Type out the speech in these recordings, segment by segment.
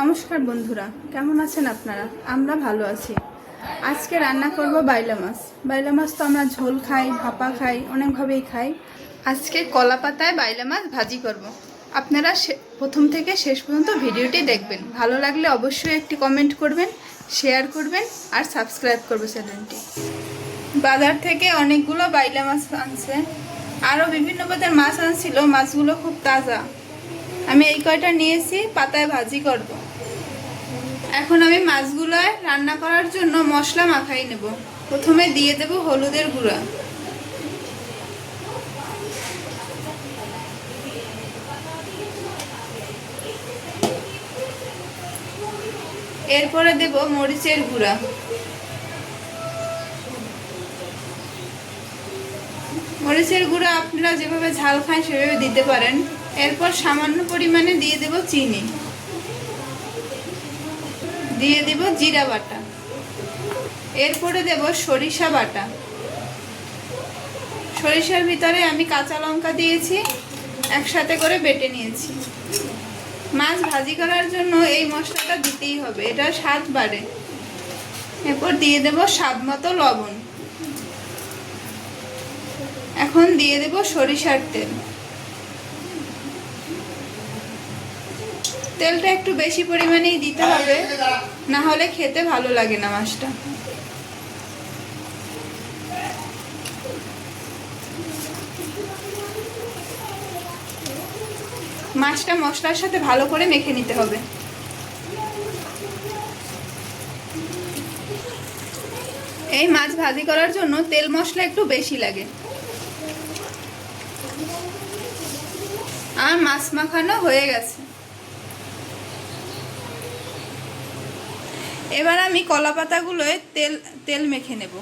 নমস্কার বন্ধুরা, কেমন আছেন আপনারা? আমরা ভালো আছি। আজকে রান্না করব বাইলা মাছ। বাইলা মাছ তো আমরা ঝোল খাই, ভাপা খাই, অনেকভাবেই খাই। আজকে কলা পাতায় বাইলা মাছ ভাজি করব। আপনারা প্রথম থেকে শেষ পর্যন্ত ভিডিওটি দেখবেন। ভালো লাগলে অবশ্যই একটি কমেন্ট করবেন, শেয়ার করবেন, আর সাবস্ক্রাইব করবে চ্যানেলটি। বাজার থেকে অনেকগুলো বাইলা মাছ আনছে। আরও বিভিন্ন পদের মাছ আনছিল, মাছগুলো খুব তাজা। আমি এই কয়টা নিয়েছি, পাতায় ভাজি করব। এখন আমি মাছগুলোয় রান্না করার জন্য মশলা মাখাই নেব। প্রথমে দিয়ে দেব হলুদের গুঁড়া। এরপরে দেব মরিচের গুঁড়া। মরিচের গুঁড়া আপনারা যেভাবে ঝাল খান সেভাবে দিতে পারেন। এরপর সামান্য পরিমাণে দিয়ে দেব চিনি। দিয়ে দেব জিরা বাটা। এরপরে দেব সরিষা বাটা। সরিষার ভিতরে আমি কাঁচা লঙ্কা দিয়েছি, একসাথে করে বেটে নিয়েছি। মাছ ভাজি করার জন্য এই মশলাটা দিতেই হবে, এটা স্বাদ বাড়ে। এরপর দিয়ে দেব স্বাদ মতো লবণ। এখন দিয়ে দেব সরিষার তেল। তেলটা একটু বেশি পরিমাণেই দিতে হবে। না হলে খেতে ভালো লাগে না মাছটা। মাছটা মশলার সাথে ভালো করে মেখে নিতে হবে। এই মাছ ভাজি করার জন্য তেল মশলা একটু বেশি লাগে। আর মাছ মাখানো হয়ে গেছে। এবার আমি কলা পাতাগুলোয় তেল তেল মেখে নেব।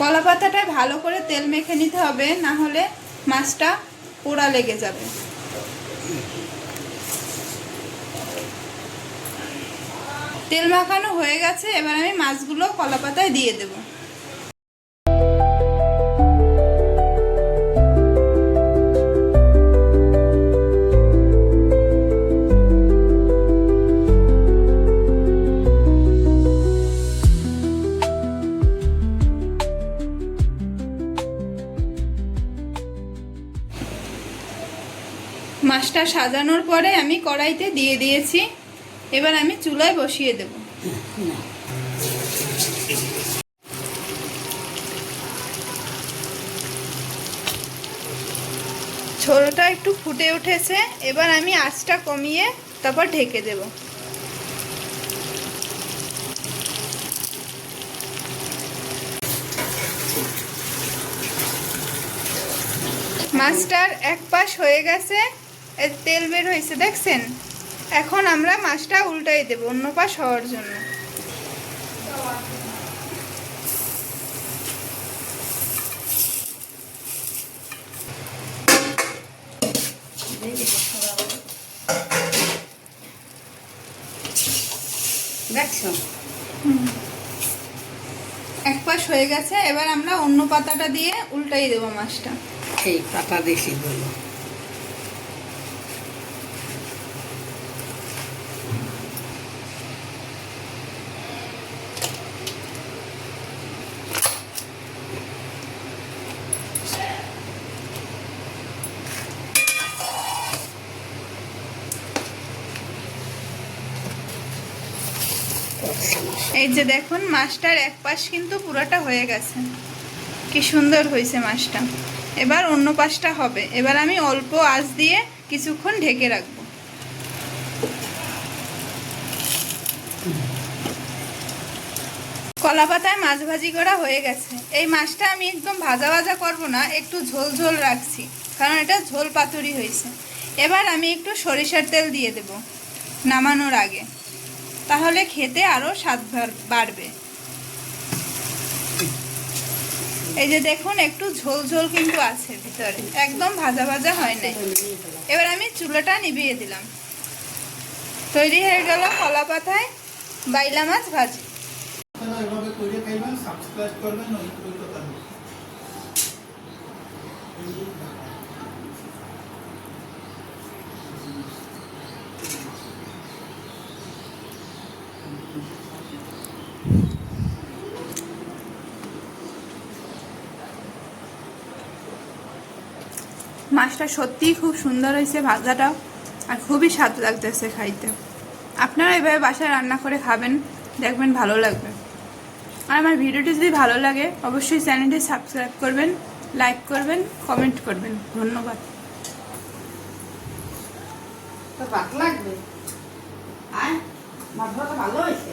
কলা পাতাটায় ভালো করে তেল মেখে নিতে হবে, না হলে মাছটা পোড়া লেগে যাবে। তেল মাখানো হয়ে গেছে, এবার আমি মাছগুলো কলা পাতায় দিয়ে দেবো। মাছটা সাজানোর পরে আমি কড়াইতে দিয়ে দিয়েছি। এবার আমি চুলায় বসিয়ে দেব। ঝোলটা একটু ফুটে উঠেছে। এবার আমি আঁচটা কমিয়ে তারপর ঢেকে দেব। মাছটার এক পাশ হয়ে গেছে। তেল বের হয়েছে, দেখছেন? এখন আমরা মাছটা উল্টাই দেব, অন্য পাশ হওয়ার জন্য। দেখছ? এক পাশ হয়ে গেছে, এবার আমরা অন্য পাতাটা দিয়ে উল্টাই দেবো মাছটা। এই পাতা দেশি গুলো এই যে দেখুন, মাছটার এক পাশ কিন্তু পুরোটা হয়ে গেছে। কি সুন্দর হয়েছে মাছটা। এবার অন্য পাশটা হবে। এবার আমি অল্প আঁচ দিয়ে কিছুক্ষণ ঢেকে রাখব। কলা পাতায় মাছ ভাজি করা হয়ে গেছে। এই মাছটা আমি একদম ভাজা ভাজা করব না, একটু ঝোল ঝোল রাখছি, কারণ এটা ঝোল পাতুরি হয়েছে। এবার আমি একটু সরিষার তেল দিয়ে দেব, নামানোর আগে। তাহলে খেতে আরও স্বাদ বাড়- বাড়বে। এই যে দেখুন, একটু ঝোল ঝোল কিন্তু আছে ভিতরে। একদম ভাজা ভাজা হয় নাই। এবার আমি চুলাটা নিভিয়ে দিলাম। তৈরি হয়ে গেল কলা পাতায় বাইলা মাছ ভাজি। সাবস্ক্রাইব করবেন মাছটা সত্যিই খুব সুন্দর হয়েছে ভাজাটা আর খুবই স্বাদ লাগতেছে খাইতে। আপনারা এভাবে বাসায় রান্না করে খাবেন, দেখবেন ভালো লাগবে। আর আমার ভিডিওটি যদি ভালো লাগে, অবশ্যই চ্যানেলটি সাবস্ক্রাইব করবেন, লাইক করবেন, কমেন্ট করবেন। ধন্যবাদ। লাগবে? ভালো হয়েছে।